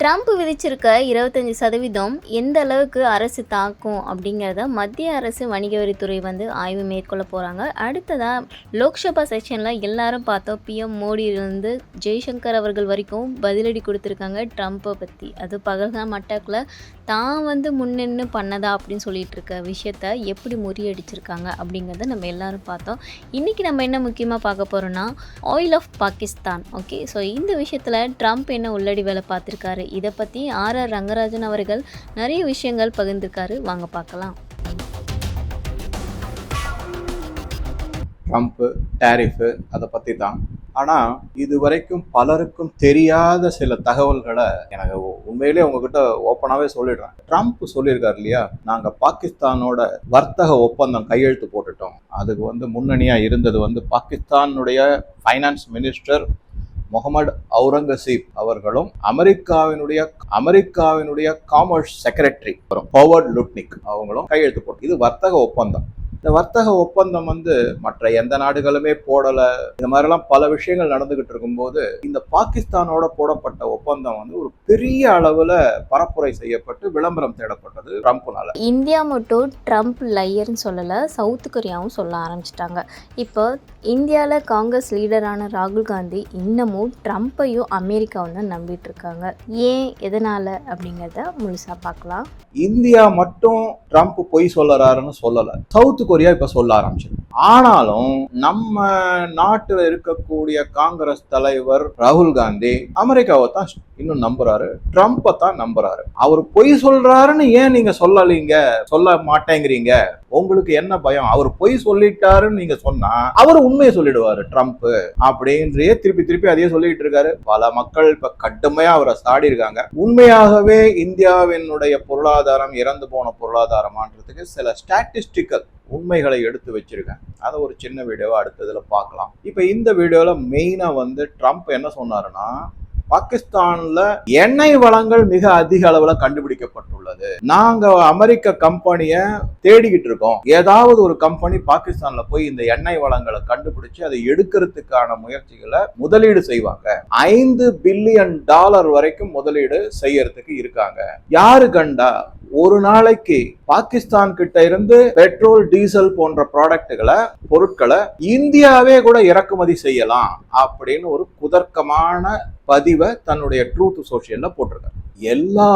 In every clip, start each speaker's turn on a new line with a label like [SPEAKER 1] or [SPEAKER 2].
[SPEAKER 1] Trump விதிச்சிருக்க இருபத்தஞ்சி சதவீதம் எந்த அளவுக்கு அரசு தாக்கும் அப்படிங்கிறத மத்திய அரசு வணிக வரித்துறை வந்து ஆய்வு மேற்கொள்ள போகிறாங்க அடுத்ததாக லோக்சபா செக்ஷனில் எல்லாரும் பார்த்தோம் பிஎம் மோடியிலிருந்து ஜெய்சங்கர் அவர்கள் வரைக்கும் பதிலடி கொடுத்துருக்காங்க ட்ரம்ப்பை பற்றி அது பகல்காம் மட்டக்கில் தான் வந்து முன்னின்று பண்ணதா அப்படின்னு சொல்லிட்டு இருக்க விஷயத்த எப்படி முறியடிச்சிருக்காங்க அப்படிங்கிறத நம்ம எல்லாரும் பார்த்தோம் இன்றைக்கி நம்ம என்ன முக்கியமாக பார்க்க போகிறோம்னா oil of Pakistan okay so இந்த விஷயத்தில் ட்ரம்ப் என்ன உள்ளடி வேலை பார்த்துருக்காரு இதை பற்றி ஆர் ஆர் ரங்கராஜன் அவர்கள் நிறைய விஷயங்கள் பகிர்ந்திருக்காரு வாங்க பார்க்கலாம்
[SPEAKER 2] ட்ரம்ப்பு டேரிஃபு அதை பற்றி தான் ஆனால் இது வரைக்கும் பலருக்கும் தெரியாத சில தகவல்களை எனக்கு உண்மையிலே உங்ககிட்ட ஓப்பனாகவே சொல்லிடுறேன் ட்ரம்ப் சொல்லியிருக்காரு இல்லையா நாங்கள் பாகிஸ்தானோட வர்த்தக ஒப்பந்தம் கையெழுத்து போட்டுட்டோம் அதுக்கு வந்து முன்னணியாக இருந்தது வந்து பாகிஸ்தானுடைய ஃபைனான்ஸ் மினிஸ்டர் முகமது அவுரங்கசீப் அவர்களும் அமெரிக்காவினுடைய அமெரிக்காவினுடைய காமர்ஸ் செக்ரட்டரி லுட்னிக் அவங்களும் கையெழுத்து போட்டு இது வர்த்தக ஒப்பந்தம் இந்த வர்த்தக ஒப்பந்தம் வந்து மற்ற எந்த நாடுகளுமே போடலை இந்த மாதிரிலாம் பல விஷயங்கள் நடந்துகிட்டு இருக்கும்போது இந்த பாகிஸ்தானோட போடப்பட்ட ஒப்பந்தம் வந்து ஒரு பெரிய அளவில் பரப்புரை செய்யப்பட்டு விளம்பரம் தேடப்பட்டது ட்ரம்ப்னால
[SPEAKER 1] இந்தியா மட்டும் ட்ரம்ப் லையர்னு சொல்லலை சவுத் கொரியாவும் சொல்ல ஆரம்பிச்சிட்டாங்க இப்போ இந்தியாவில் காங்கிரஸ் லீடரான ராகுல் காந்தி இன்னமும் ட்ரம்ப்பையும் அமெரிக்கா வந்து நம்பிட்டு இருக்காங்க ஏன் எதனால அப்படிங்கிறத முழுசா பார்க்கலாம்
[SPEAKER 2] இந்தியா மட்டும் ட்ரம்ப் பொய் சொல்லறாருன்னு சொல்லலை சவுத் கொரியா இப்போ சொல்ல ஆரம்பிச்சிருக்கு ஆனாலும் நம்ம நாட்டில் இருக்கக்கூடிய காங்கிரஸ் தலைவர் ராகுல் காந்தி அமெரிக்காவை தான் இன்னும் நம்புறாரு ட்ரம்ப்பை தான் நம்புறாரு அவர் பொய் சொல்றாருன்னு ஏன் நீங்க சொல்லலீங்க சொல்ல மாட்டேங்கிறீங்க உங்களுக்கு என்ன பயம் அவர் பொய் சொல்லிட்டாருன்னு நீங்க சொன்னா அவர் உண்மையை சொல்லிடுவாரு ட்ரம்ப் அப்படின்றே திருப்பி திருப்பி அதையே சொல்லிட்டு இருக்காரு பல மக்கள் இப்ப கடுமையா அவரை சாடி இருக்காங்க உண்மையாகவே இந்தியாவினுடைய பொருளாதாரம் இறந்து போன பொருளாதாரமான்றதுக்கு சில ஸ்டாட்டிஸ்டிக்கல் உண்மைகளை எடுத்து வச்சிருக்கேன் அதை ஒரு சின்ன வீடியோவாக அடுத்ததில் பார்க்கலாம் இப்போ இந்த வீடியோவில் மெயினாக வந்து ட்ரம்ப் என்ன சொன்னாருன்னா பாகிஸ்தான்ல எண்ணெய் வளங்கள் மிக அதிக அளவுல கண்டுபிடிக்கப்பட்டுள்ளது நாங்க அமெரிக்க கம்பெனிய தேடிக்கிட்டு இருக்கோம் ஏதாவது ஒரு கம்பெனி பாகிஸ்தான்ல போய் இந்த எண்ணெய் வளங்களை கண்டுபிடிச்சு அதை எடுக்கிறதுக்கான முயற்சிகளை முதலீடு செய்வாங்க ஐந்து பில்லியன் டாலர் வரைக்கும் முதலீடு செய்யறதுக்கு இருக்காங்க யாரு கண்டா ஒரு நாளைக்கு பாகிஸ்தான் கிட்ட இருந்து பெட்ரோல் டீசல் போன்ற ப்ராடக்ட்டுகளை பொருட்களை இந்தியாவே கூட இறக்குமதி செய்யலாம் அப்படின்னு ஒரு குதர்க்கமான பதிவை தன்னுடைய ட்ரூத் சோசியல்ல போட்டிருக்காரு எல்லா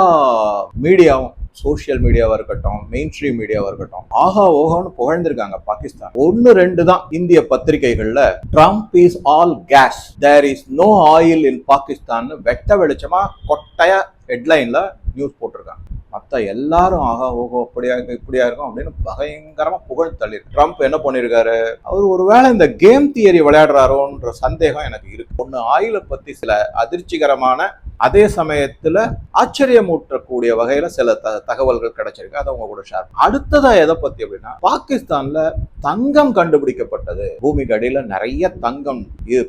[SPEAKER 2] மீடியாவும் சோஷியல் மீடியாவாக இருக்கட்டும் மெயின் ஸ்ட்ரீம் மீடியாவாக இருக்கட்டும் ஆஹா ஓஹோன்னு புகழ்ந்திருக்காங்க பாகிஸ்தான் ஒன்று ரெண்டு தான் இந்திய பத்திரிகைகள்ல Trump is all gas there is no oil in Pakistan வெட்ட வெளிச்சமாக கொட்டைய ஹெட்லைனில் நியூஸ் போட்டிருக்காங்க மற்ற எல்லாரும் ஆகா ஓஹோ அப்படியா இருக்கும் இப்படியா இருக்கும் அப்படின்னு பயங்கரமா புகழ் தள்ளி ட்ரம்ப் என்ன பண்ணியிருக்காரு அவர் ஒருவேளை இந்த கேம் தியரி விளையாடுறாரோன்ற சந்தேகம் எனக்கு இருக்கு ஒன்று ஆயுள பத்தி சில அதிர்ச்சிகரமான அதே சமயத்துல ஆச்சரியமூட்டக்கூடிய வகையில சில த தகவல்கள் கிடைச்சிருக்கு அதை உங்க கூட ஷேர் அடுத்ததா எதை பத்தி அப்படின்னா பாகிஸ்தான்ல தங்கம் கண்டுபிடிக்கப்பட்டது பூமிக்கு அடியில் நிறைய தங்கம்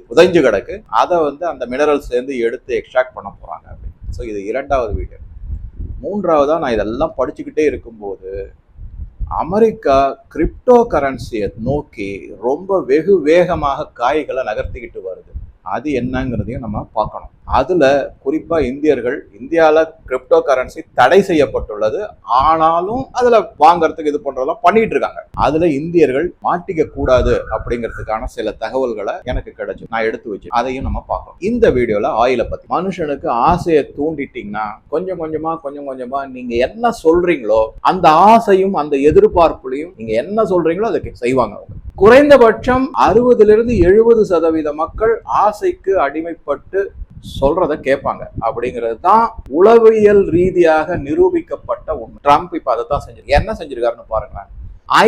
[SPEAKER 2] புதைஞ்சு கிடக்கு அதை வந்து அந்த மினரல் சேர்ந்து எடுத்து எக்ஸ்ட்ராக்ட் பண்ண போறாங்க அப்படின்னு ஸோ இது இரண்டாவது வீடியோ மூன்றாவதாக நான் இதெல்லாம் படிச்சுக்கிட்டே இருக்கும்போது அமெரிக்கா கிரிப்டோ கரன்சியை நோக்கி ரொம்ப வெகு வேகமாக காய்களை நகர்த்திக்கிட்டு வருது அது என்னங்கிறதையும் நம்ம பார்க்கணும் அதில் குறிப்பாக இந்தியர்கள் இந்தியாவில் கிரிப்டோ கரன்சி தடை செய்யப்பட்டுள்ளது ஆனாலும் அதில் வாங்கறதுக்கு இது பண்ணுறதெல்லாம் பண்ணிட்டு இருக்காங்க அதில் இந்தியர்கள் மாட்டிக்க கூடாது அப்படிங்கிறதுக்கான சில தகவல்களை எனக்கு கிடைச்சு நான் எடுத்து வச்சு அதையும் நம்ம பார்க்கணும் இந்த வீடியோவில் ஆயிலை பற்றி மனுஷனுக்கு ஆசையை தூண்டிட்டீங்கன்னா கொஞ்சம் கொஞ்சமாக கொஞ்சம் கொஞ்சமாக நீங்கள் என்ன சொல்கிறீங்களோ அந்த ஆசையும் அந்த எதிர்பார்ப்புலையும் நீங்கள் என்ன சொல்கிறீங்களோ அதை செய்வாங்க அவங்க குறைந்தபட்சம் அறுபதுலேருந்து எழுபது சதவீத மக்கள் ஆசைக்கு அடிமைப்பட்டு சொல்றத கேட்பாங்க அப்படிங்கிறது தான் உளவியல் ரீதியாக நிரூபிக்கப்பட்ட உண்மை ட்ரம்ப் இப்ப அதை தான் செஞ்சிருக்கு என்ன செஞ்சிருக்காருன்னு பாருங்களேன்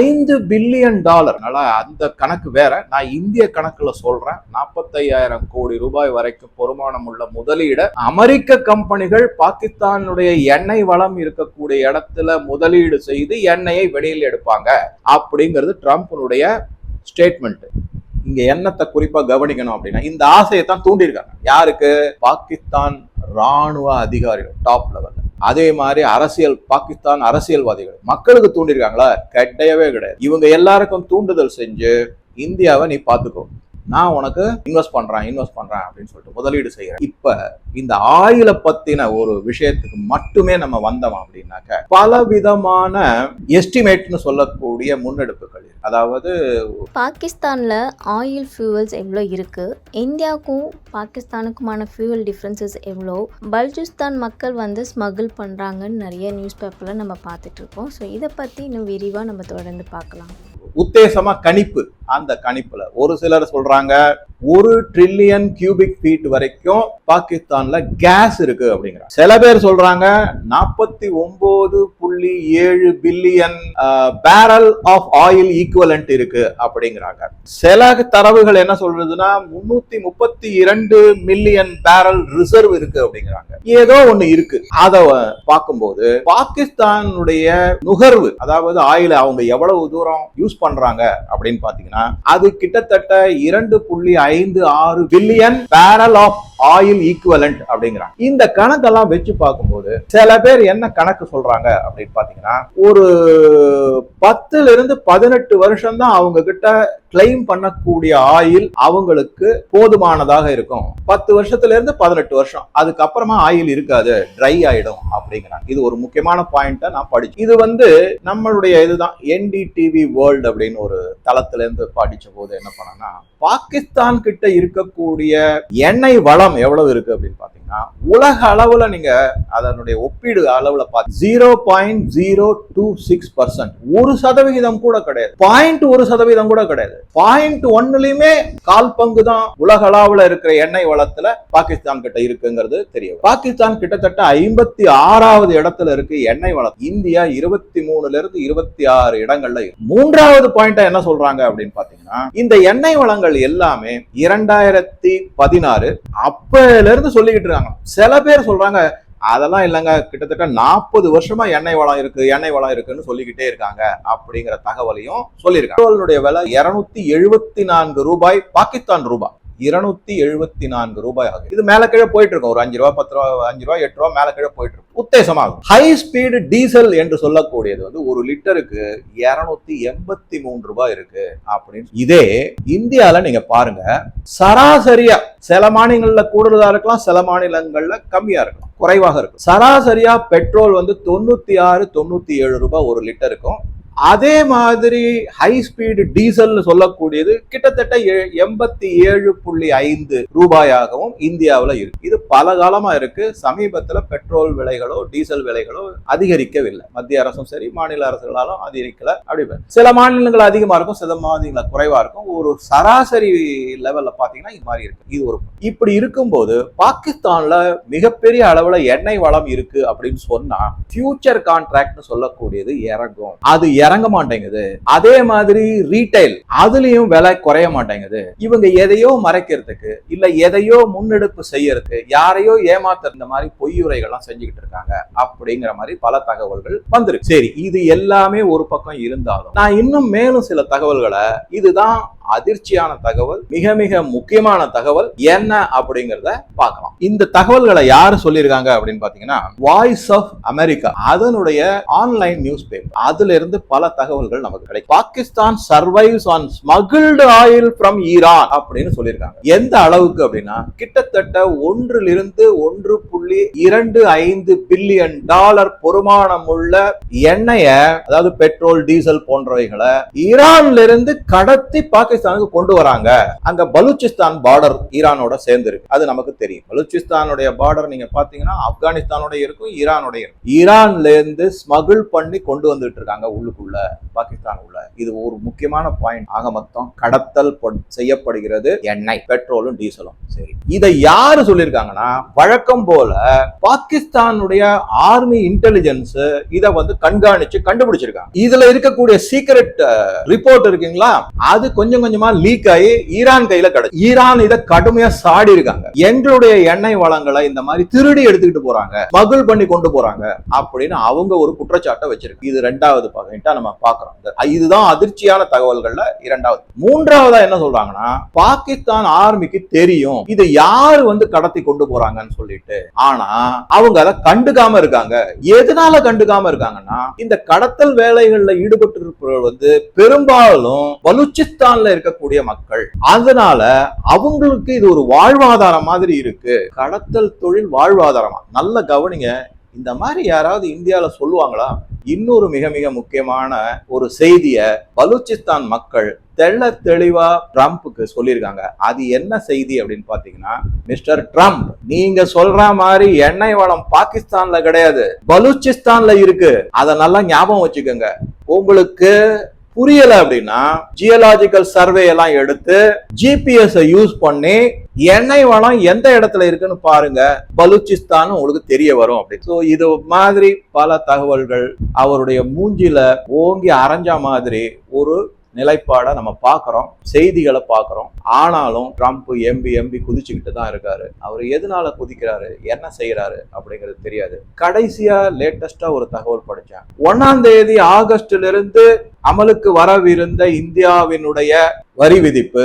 [SPEAKER 2] ஐந்து பில்லியன் டாலர் நல்லா அந்த கணக்கு வேற நான் இந்திய கணக்குல சொல்றேன் நாற்பத்தையாயிரம் கோடி ரூபாய் வரைக்கும் பொறுமானம் உள்ள முதலீட அமெரிக்க கம்பெனிகள் பாகிஸ்தானுடைய எண்ணெய் வளம் இருக்கக்கூடிய இடத்துல முதலீடு செய்து எண்ணெயை வெளியில் எடுப்பாங்க அப்படிங்கிறது ட்ரம்ப்னுடைய ஸ்டேட்மெண்ட் இங்க என்னத்தை குறிப்பா கவனிக்கணும் அப்படின்னா இந்த ஆசையை தான் தூண்டியிருக்காங்க யாருக்கு பாகிஸ்தான் ராணுவ அதிகாரிகள் டாப் லெவல்ல அதே மாதிரி அரசியல் பாகிஸ்தான் அரசியல்வாதிகள் மக்களுக்கு தூண்டிருக்காங்களா கிடையவே கிடையாது இவங்க எல்லாருக்கும் தூண்டுதல் செஞ்சு இந்தியாவை நீ பாத்துக்கோ நான் உனக்கு இன்வெஸ்ட் பண்ணுறேன் இன்வெஸ்ட் பண்ணுறேன் அப்படின்னு சொல்லிட்டு முதலீடு செய்கிறேன் இப்போ இந்த ஆயில பற்றின ஒரு விஷயத்துக்கு மட்டுமே நம்ம வந்தோம் அப்படின்னாக்க பல விதமான எஸ்டிமேட்னு சொல்லக்கூடிய முன்னெடுப்புகள் அதாவது
[SPEAKER 1] பாகிஸ்தானில் ஆயில் ஃபியூவல்ஸ் எவ்வளோ இருக்குது இந்தியாவுக்கும் பாகிஸ்தானுக்குமான ஃபியூவல் டிஃப்ரென்சஸ் எவ்வளோ பல்ஜிஸ்தான் மக்கள் வந்து ஸ்மகிள் பண்ணுறாங்கன்னு நிறைய நியூஸ் பேப்பரில் நம்ம பார்த்துட்ருக்கோம் ஸோ இதை பற்றி இன்னும் விரிவாக நம்ம தொடர்ந்து பார்க்கலாம்
[SPEAKER 2] உத்தேசமாக கணிப்பு அந்த கணிப்புல ஒரு சிலர் சொல்றாங்க ஒரு ட்ரில்லியன் கியூபிக் ஃபீட் வரைக்கும் பாகிஸ்தான்ல கேஸ் இருக்கு அப்படிங்கிறாங்க சில பேர் சொல்றாங்க நாற்பத்தி ஒன்பது புள்ளி ஏழு billion barrel of oil equivalent இருக்கு அப்படிங்கிறாங்க சில தரவுகள் என்ன சொல்றதுன்னா முன்னூத்தி முப்பத்தி இரண்டு மில்லியன் பேரல் ரிசர்வ் இருக்கு அப்படிங்கிறாங்க ஏதோ ஒண்ணு இருக்கு அத பார்க்கும்போது பாகிஸ்தானுடைய நுகர்வு அதாவது ஆயில் அவங்க எவ்வளவு தூரம் யூஸ் பண்றாங்க அப்படின்னு பாத்தீங்கன்னா அது கிட்டத்தட்ட இரண்டு புள்ளி ஐந்து ஆறு billion barrel of oil equivalent அப்படிங்கிறாங்க இந்த கணக்கெல்லாம் வச்சு பார்க்கும்போது சில பேர் என்ன கணக்கு சொல்றாங்க அப்படின்னு பாத்தீங்கன்னா ஒரு பத்துல இருந்து பதினெட்டு வருஷம் தான் அவங்க கிட்ட கிளைம் பண்ணக்கூடிய ஆயில் அவங்களுக்கு போதுமானதாக இருக்கும் பத்து வருஷத்துல இருந்து பதினெட்டு வருஷம் அதுக்கப்புறமா ஆயில் இருக்காது ட்ரை ஆயிடும் அப்படிங்கிறாங்க இது ஒரு முக்கியமான பாயிண்ட்டை நான் படிச்சு இது வந்து நம்மளுடைய இதுதான் என்டிடிவி வேர்ல்டு அப்படின்னு ஒரு தளத்துல இருந்து படிச்ச போது என்ன பண்ணா பாகிஸ்தான் கிட்ட இருக்கக்கூடிய எண்ணெய் வளம் எவ்வளவு இருக்கு அப்படின்னு பாத்தீங்கன்னா பார்த்தீங்கன்னா உலக அளவில் நீங்கள் அதனுடைய ஒப்பீடு அளவில் பார்த்து zero point zero two six percent ஒரு சதவிகிதம் கூட கிடையாது பாயிண்ட் ஒரு சதவீதம் கூட கிடையாது பாயிண்ட் ஒன்னுலயுமே கால் பங்கு தான் உலக அளவில் இருக்கிற எண்ணெய் வளத்துல பாகிஸ்தான் கிட்ட இருக்குங்கிறது தெரியும் பாகிஸ்தான் கிட்டத்தட்ட ஐம்பத்தி ஆறாவது இடத்துல இருக்கு எண்ணெய் வளம் இந்தியா இருபத்தி மூணுல இருந்து இருபத்தி ஆறு இடங்கள்ல இருக்கு மூன்றாவது பாயிண்ட் என்ன சொல்றாங்க அப்படின்னு பாத்தீங்கன்னா இந்த எண்ணெய் வளங்கள் எல்லாமே இரண்டாயிரத்தி பதினாறு அப்பல இருந்து சொல்லிக்கிட்டு போயிடுறாங்களாம் சில பேர் சொல்றாங்க அதெல்லாம் இல்லைங்க கிட்டத்தட்ட நாற்பது வருஷமா எண்ணெய் வளம் இருக்கு எண்ணெய் வளம் இருக்குன்னு சொல்லிக்கிட்டே இருக்காங்க அப்படிங்கிற தகவலையும் சொல்லியிருக்காங்க விலை இருநூத்தி எழுபத்தி நான்கு ரூபாய் பாகிஸ்தான் ரூபாய் இருநூத்தி எழுபத்தி நான்கு ரூபாய் ஆகும் இது மேல கீழே போயிட்டு இருக்கும் ஒரு அஞ்சு ரூபா பத்து ரூபா அஞ்சு ரூபா எட்டு ரூபா மேல கீழே போயிட்டு இருக்கும் உத்தேசமாகும் ஹை ஸ்பீடு டீசல் என்று சொல்லக்கூடியது வந்து ஒரு லிட்டருக்கு இருநூத்தி எண்பத்தி மூன்று ரூபாய் இருக்கு அப்படின்னு இதே இந்தியாவில் நீங்க பாருங்க சராசரியா சில மாநிலங்கள்ல கூடுதலா இருக்கலாம் சில மாநிலங்கள்ல கம்மியா இருக்கலாம் குறைவாக இருக்கும் சராசரியா பெட்ரோல் வந்து தொண்ணூத்தி ஆறு தொண்ணூத்தி ஏழு ரூபாய் ஒரு லிட்டருக்கும் அதே மாதிரி ஹை ஸ்பீடு டீசல்னு சொல்லக்கூடியது கிட்டத்தட்ட எண்பத்தி ஏழு புள்ளி ஐந்து ரூபாயாகவும் இந்தியாவில் இருக்கு இது பல காலமா இருக்கு சமீபத்தில் பெட்ரோல் விலைகளோ டீசல் விலைகளோ அதிகரிக்கவில்லை மத்திய அரசும் சரி மாநில அரசுகளாலும் அதிகரிக்கல அப்படி சில மாநிலங்கள் அதிகமா இருக்கும் சில மாநிலங்கள் குறைவா இருக்கும் ஒரு சராசரி லெவல்ல பாத்தீங்கன்னா இது மாதிரி இருக்கு இது ஒரு இப்படி இருக்கும்போது பாகிஸ்தான்ல மிகப்பெரிய அளவுல எண்ணெய் வளம் இருக்கு அப்படின்னு சொன்னா ஃபியூச்சர் கான்ட்ராக்ட் சொல்லக்கூடியது இறங்கும் அது இறங்க மாட்டேங்குது அதே மாதிரி ரீட்டைல் அதுலயும் விலை குறைய மாட்டேங்குது இவங்க எதையோ மறைக்கிறதுக்கு இல்ல எதையோ முன்னெடுப்பு செய்யறதுக்கு யாரையோ ஏமாத்த இந்த மாதிரி பொய்யுரைகள்லாம் செஞ்சுக்கிட்டு இருக்காங்க அப்படிங்கிற மாதிரி பல தகவல்கள் வந்துருக்கு சரி இது எல்லாமே ஒரு பக்கம் இருந்தாலும் நான் இன்னும் மேலும் சில தகவல்களை இதுதான் அதிர்ச்சியான தகவல் மிக மிக முக்கியமான தகவல் என்ன அப்படிங்கிறத பார்க்கலாம் இந்த தகவல்களை யார் சொல்லியிருக்காங்க அப்படின்னு பாத்தீங்கன்னா வாய்ஸ் ஆஃப் அமெரிக்கா அதனுடைய ஆன்லைன் நியூஸ் பேப்பர் அதுல இருந்து பல தகவல்கள் நமக்கு கிடைக்கும் Pakistan survives on smuggled oil from Iran அப்படின்னு சொல்லியிருக்காங்க எந்த அளவுக்கு அப்படின்னா கிட்டத்தட்ட ஒன்றிலிருந்து ஒன்று புள்ளி இரண்டு ஐந்து பில்லியன் டாலர் பொருமானம் உள்ள எண்ணெய அதாவது பெட்ரோல் டீசல் போன்றவைகளை ஈரான்ல இருந்து கடத்தி பாகிஸ்தான் பாகிஸ்தானுக்கு கொண்டு வராங்க அங்க பலூச்சிஸ்தான் பார்டர் ஈரானோட சேர்ந்து இருக்கு அது நமக்கு தெரியும் பலூச்சிஸ்தானுடைய பார்டர் நீங்க பாத்தீங்கன்னா ஆப்கானிஸ்தானோட இருக்கும் ஈரானுடைய இருக்கும் ஈரான்ல இருந்து ஸ்மகிள் பண்ணி கொண்டு வந்துட்டு இருக்காங்க உள்ளுக்குள்ள பாகிஸ்தான் உள்ள இது ஒரு முக்கியமான பாயிண்ட் ஆக மொத்தம் கடத்தல் செய்யப்படுகிறது எண்ணெய் பெட்ரோலும் டீசலும் சரி இதை யாரு சொல்லியிருக்காங்கன்னா வழக்கம் போல பாகிஸ்தானுடைய ஆர்மி இன்டெலிஜென்ஸ் இதை வந்து கண்காணிச்சு கண்டுபிடிச்சிருக்காங்க இதுல இருக்கக்கூடிய சீக்கிரட் ரிப்போர்ட் இருக்குங்களா அது கொஞ்சம் கொஞ்சமா லீக் ஆகி ஈரான் கையில கிடைச்சு ஈரான் இதை கடுமையா சாடி இருக்காங்க எங்களுடைய எண்ணெய் வளங்களை இந்த மாதிரி திருடி எடுத்துக்கிட்டு போறாங்க மகுள் பண்ணி கொண்டு போறாங்க அப்படின்னு அவங்க ஒரு குற்றச்சாட்டை வச்சிருக்கு இது ரெண்டாவது பாயிண்டா நம்ம பாக்குறோம் இதுதான் அதிர்ச்சியான தகவல்கள்ல இரண்டாவது மூன்றாவதா என்ன சொல்றாங்கன்னா பாகிஸ்தான் ஆர்மிக்கு தெரியும் இது யாரு வந்து கடத்தி கொண்டு போறாங்கன்னு சொல்லிட்டு ஆனா அவங்க அதை கண்டுக்காம இருக்காங்க எதனால கண்டுக்காம இருக்காங்கன்னா இந்த கடத்தல் வேலைகள்ல ஈடுபட்டு வந்து பெரும்பாலும் பலுச்சிஸ்தான்ல இருக்கக்கூடிய மக்கள் அதனால அவங்களுக்கு இது ஒரு வாழ்வாதாரம் மாதிரி இருக்கு கடத்தல் தொழில் வாழ்வாதாரமா நல்ல கவனிங்க இந்த மாதிரி யாராவது இந்தியாவில் சொல்லுவாங்களா இன்னொரு மிக மிக முக்கியமான ஒரு செய்தியை பலூச்சிஸ்தான் மக்கள் தெள்ள தெளிவா ட்ரம்ப்புக்கு சொல்லியிருக்காங்க அது என்ன செய்தி அப்படின்னு பாத்தீங்கன்னா மிஸ்டர் ட்ரம்ப் நீங்க சொல்ற மாதிரி எண்ணெய் வளம் பாகிஸ்தான்ல கிடையாது பலூச்சிஸ்தான்ல இருக்கு அதை நல்லா ஞாபகம் வச்சுக்கோங்க உங்களுக்கு புரியல அப்படின்னா ஜியலாஜிக்கல் சர்வே எல்லாம் எடுத்து ஜிபிஎஸ் யூஸ் பண்ணி எண்ணெய் வளம் எந்த இடத்துல இருக்குன்னு பாருங்க பலூச்சிஸ்தான் உங்களுக்கு தெரிய வரும் அப்படின்னு ஸோ இது மாதிரி பல தகவல்கள் அவருடைய மூஞ்சில ஓங்கி அரைஞ்ச மாதிரி ஒரு நிலைப்பாடை நம்ம பார்க்குறோம் செய்திகளை பார்க்குறோம் ஆனாலும் ட்ரம்ப் எம்பி எம்பி குதிச்சுக்கிட்டு தான் இருக்காரு அவர் எதனால குதிக்கிறாரு என்ன செய்யறாரு அப்படிங்கிறது தெரியாது கடைசியா லேட்டஸ்டா ஒரு தகவல் படித்தேன் ஒன்னாம் தேதி ஆகஸ்ட்ல இருந்து அமலுக்கு வரவிருந்த இந்தியாவினுடைய வரி விதிப்பு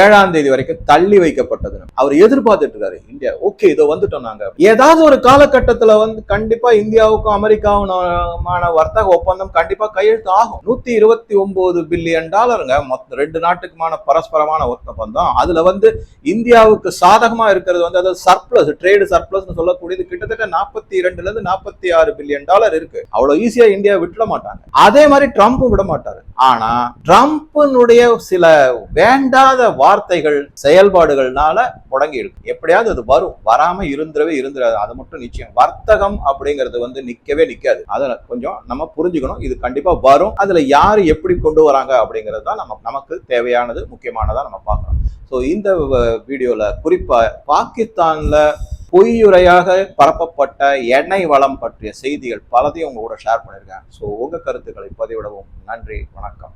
[SPEAKER 2] ஏழாம் தேதி வரைக்கும் தள்ளி வைக்கப்பட்டது அவர் எதிர்பார்த்துட்டு இருக்காரு இந்தியா ஓகே இதோ வந்துட்டோம் நாங்க ஏதாவது ஒரு காலகட்டத்துல வந்து கண்டிப்பா இந்தியாவுக்கும் அமெரிக்காவும் வர்த்தக ஒப்பந்தம் கண்டிப்பா கையெழுத்து ஆகும் நூத்தி இருபத்தி ஒன்பது பில்லியன் டாலருங்க மொத்த ரெண்டு நாட்டுக்குமான பரஸ்பரமான ஒப்பந்தம் அதுல வந்து இந்தியாவுக்கு சாதகமா இருக்கிறது வந்து அது சர்ப்ளஸ் ட்ரேடு சர்ப்ளஸ் சொல்லக்கூடியது கிட்டத்தட்ட நாற்பத்தி இரண்டுல இருந்து நாற்பத்தி ஆறு பில்லியன் டாலர் இருக்கு அவ்வளவு ஈஸியா இந்தியா விட்டுட மாட்டாங்க அதே மாதிரி ட்ரம்ப் விட மாட்டாங்க மாட்டாரு ஆனா ட்ரம்ப்னுடைய சில வேண்டாத வார்த்தைகள் செயல்பாடுகள்னால முடங்கி இருக்கு எப்படியாவது அது வரும் வராம இருந்துடவே இருந்துடாது அது மட்டும் நிச்சயம் வர்த்தகம் அப்படிங்கிறது வந்து நிக்கவே நிக்காது அதை கொஞ்சம் நம்ம புரிஞ்சுக்கணும் இது கண்டிப்பா வரும் அதுல யாரு எப்படி கொண்டு வராங்க அப்படிங்கிறது தான் நம்ம நமக்கு தேவையானது முக்கியமானதா நம்ம பார்க்கணும் ஸோ இந்த வீடியோவில் குறிப்பாக பாகிஸ்தானில் பொய்யுரையாக பரப்பப்பட்ட எண்ணெய் வளம் பற்றிய செய்திகள் பலதையும் உங்களோட ஷேர் பண்ணியிருக்கேன் ஸோ உங்கள் கருத்துக்களை பதிவிடவும் நன்றி வணக்கம்